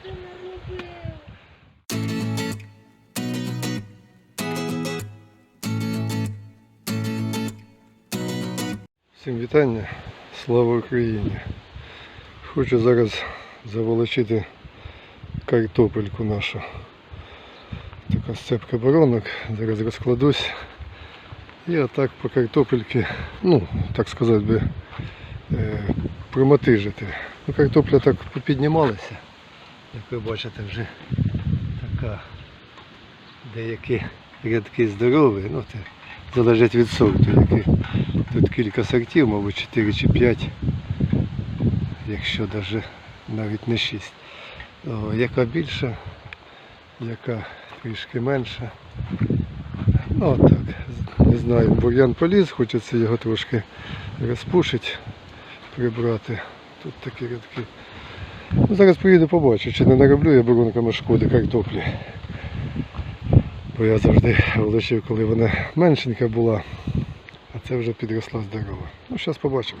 Всім вітання, слава Україні! Хочу зараз заволочити картопельку нашу. Така сцепка баронок. зараз розкладусь. І отак по картопельки, ну, так сказати би, е, проматижити. Ну, Картопля так попіднімалася як ви бачите, вже така деякі рядки здорові, ну це залежить від сорту, який Тут кілька сортів, мабуть, 4 чи 5, якщо даже навіть не 6. О, яка більша, яка трішки менша. Ну так, не знаю, бур'ян поліз, хочеться його трошки розпушити, прибрати. Тут такі рядки. Ну, зараз поїду побачу, чи не нароблю я бурунками шкоди картоплі. Бо я завжди влучив, коли вона меншенька була. А це вже підросла здорова. Ну, зараз побачимо.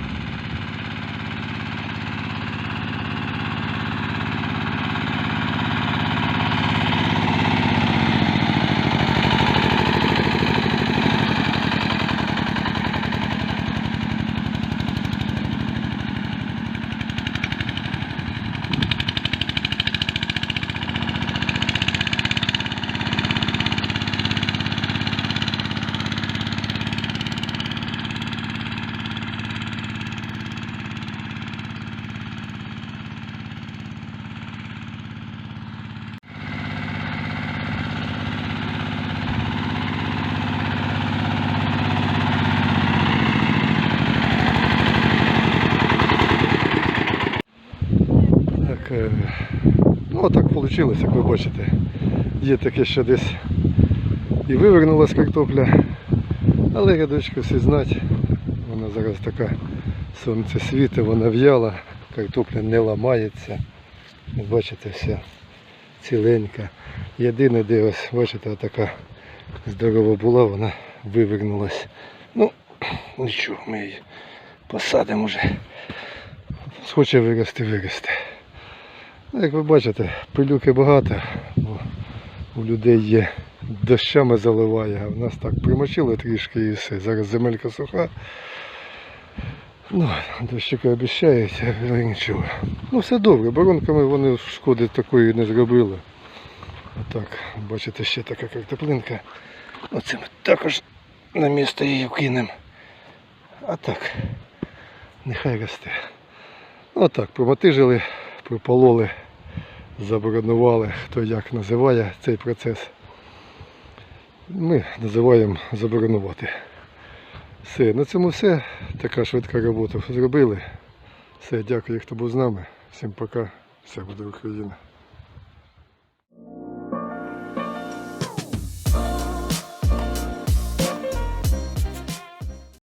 ну так вийшло, як ви бачите. Є таке, що десь і вивернулась картопля, але рядочки всі знать. Вона зараз така сонце світить, вона в'яла, картопля не ламається. Бачите, вся ціленька. Єдине, де ось, бачите, така здорова була, вона вивернулась. Ну, нічого, ми її посадимо вже. Схоче вирости, виросте. Ну, як ви бачите, пилюки багато, бо у людей є дощами заливає, а в нас так примочило трішки і все. Зараз земелька суха. Ну, дощики обіцяють, нічого. Ну все добре, баронками вони шкоди такої не зробили. Отак, бачите, ще така картоплинка. Оце ми також на місце її вкинемо. А так, нехай росте. Отак, промотижили, пропололи, заборонували, хто як називає цей процес. Ми називаємо заборонувати. Все, на цьому все. Така швидка робота зробили. Все, дякую, хто був з нами. Всім пока. Все буде Україна.